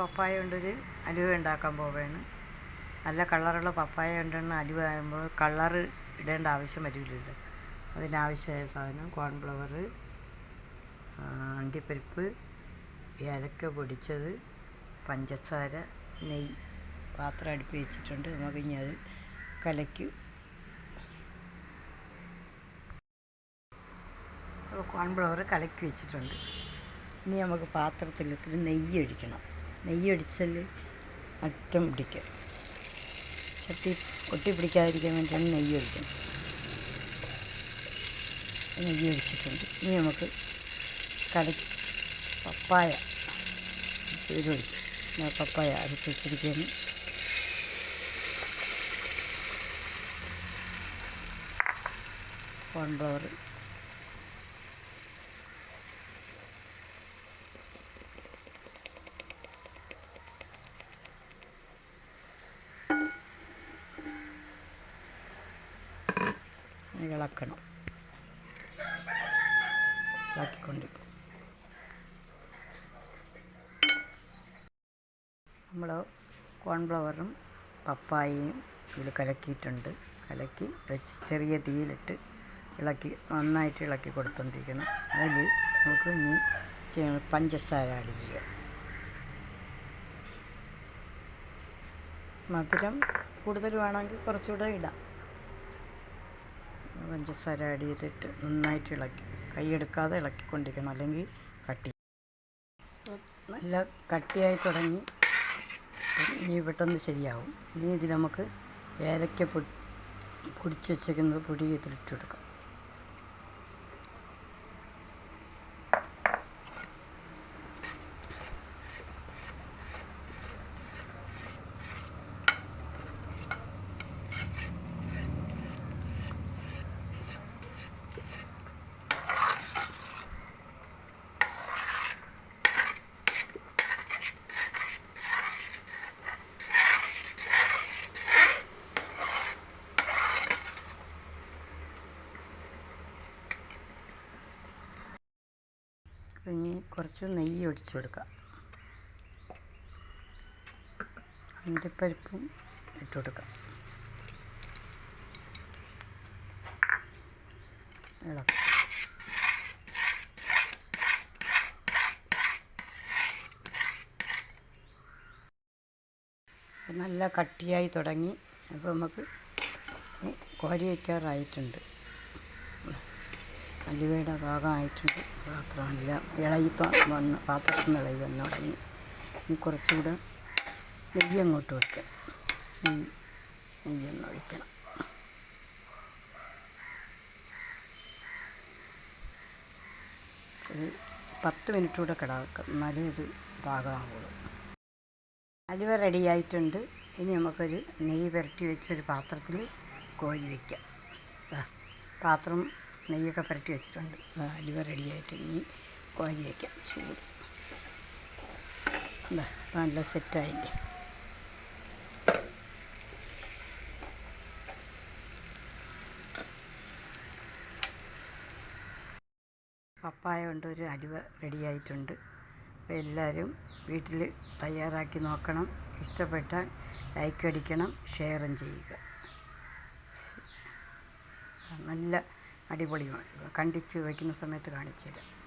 പപ്പായ കൊണ്ടൊരു അലുവ ഉണ്ടാക്കാൻ പോവുകയാണ്. നല്ല കളറുള്ള പപ്പായ കൊണ്ടാണ് അലുവ ആകുമ്പോൾ കളർ ഇടേണ്ട ആവശ്യം വരില്ലല്ലോ. അതിനാവശ്യമായ സാധനം കോൺഫ്ലവർ അണ്ടിപ്പരിപ്പ് ഏലക്ക പൊടിച്ചത് പഞ്ചസാര നെയ്യ് പാത്രം അടുപ്പി വെച്ചിട്ടുണ്ട്. നമുക്ക് ഇനി അത് കലക്കി കോൺഫ്ലവർ കലക്കി വെച്ചിട്ടുണ്ട്. ഇനി നമുക്ക് പാത്രത്തിലിട്ട് നെയ്യ് ഒഴിക്കണം. നെയ്യ് ഒഴിച്ചാൽ അറ്റം പിടിക്കും. ചട്ടി ഒട്ടി പിടിക്കാതിരിക്കാൻ വേണ്ടിയാണ് നെയ്യ് ഒഴിക്കുന്നത് നെയ്യ് ഒഴിച്ചിട്ടുണ്ട് ഇനി നമുക്ക് കട പപ്പായ ഇതൊഴിക്കും പപ്പായ അരച്ച് വെച്ചിരിക്കുകയാണ് കോൺഫ്ലവർ ഇളക്കണം ഇളക്കിക്കൊണ്ടിരിക്കും. നമ്മൾ കോൺഫ്ലവറും പപ്പായയും ഇതിൽ കലക്കിയിട്ടുണ്ട്. കലക്കി വെച്ച് ചെറിയ തീയിലിട്ട് ഇളക്കി നന്നായിട്ട് ഇളക്കി കൊടുത്തോണ്ടിരിക്കണം അതിൽ നമുക്ക് ഇനി പഞ്ചസാര ആഡ് ചെയ്യുക മധുരം കൂടുതൽ വേണമെങ്കിൽ കുറച്ചുകൂടെ ഇടാം. പഞ്ചസാര ആഡ് ചെയ്തിട്ട് നന്നായിട്ട് ഇളക്കി. കൈയെടുക്കാതെ ഇളക്കിക്കൊണ്ടിരിക്കണം. അല്ലെങ്കിൽ കട്ടി. നല്ല കട്ടിയായി തുടങ്ങി. ഇനി പെട്ടെന്ന് ശരിയാവും. ഇനി ഇതിൽ നമുക്ക് ഏലക്ക പൊടി പൊടിച്ച് വെച്ചേക്കുന്നത് പൊടി ഇതിലിട്ട് കൊടുക്കാം. ഇനി കുറച്ച് നെയ്യ് ഒഴിച്ച് കൊടുക്കാം. അണ്ടിപ്പരിപ്പും ഇട്ട് കൊടുക്കാം. നല്ല കട്ടിയായി തുടങ്ങി. അപ്പോൾ നമുക്ക് കോരി വയ്ക്കാറായിട്ടുണ്ട്. അലുവയുടെ ഭാഗമായിട്ടുണ്ട്. പാത്രമെല്ലാം ഇളകി വന്ന് പാത്രത്തിൽ നിന്ന് ഇളകി വന്ന് തുടങ്ങി ഇനി കുറച്ചുകൂടെ നെയ്യ് അങ്ങോട്ട് വയ്ക്കാം നെയ്യ് നെയ്യൊന്ന് ഒഴിക്കണം. ഒരു പത്ത് മിനിറ്റ് കൂടെ കിടക്കാം എന്നാലേ ഇത് പാകമാവുള്ളൂ. അലുവ റെഡിയായിട്ടുണ്ട് ഇനി നമുക്കൊരു നെയ്യ് പുരട്ടി വെച്ചൊരു പാത്രത്തിൽ കോരി വയ്ക്കാം പാത്രം നെയ്യൊക്കെ പുരട്ടി വെച്ചിട്ടുണ്ട്. അലിവ റെഡിയായിട്ട് ഇനി കോരി വയ്ക്കാം ചൂട്. ദാ, ഇപ്പം നല്ല സെറ്റായില്ലേ പപ്പായ കൊണ്ട് ഒരു അലുവ റെഡിയായിട്ടുണ്ട് അപ്പോൾ എല്ലാവരും വീട്ടിൽ തയ്യാറാക്കി നോക്കണം. ഇഷ്ടപ്പെട്ടാൽ ലൈക്ക് അടിക്കണം ഷെയറും ചെയ്യുക. നല്ല അടിപൊളിയാണ് കണ്ടിച്ച് വെക്കുന്ന സമയത്ത് കാണിച്ചു തരാം.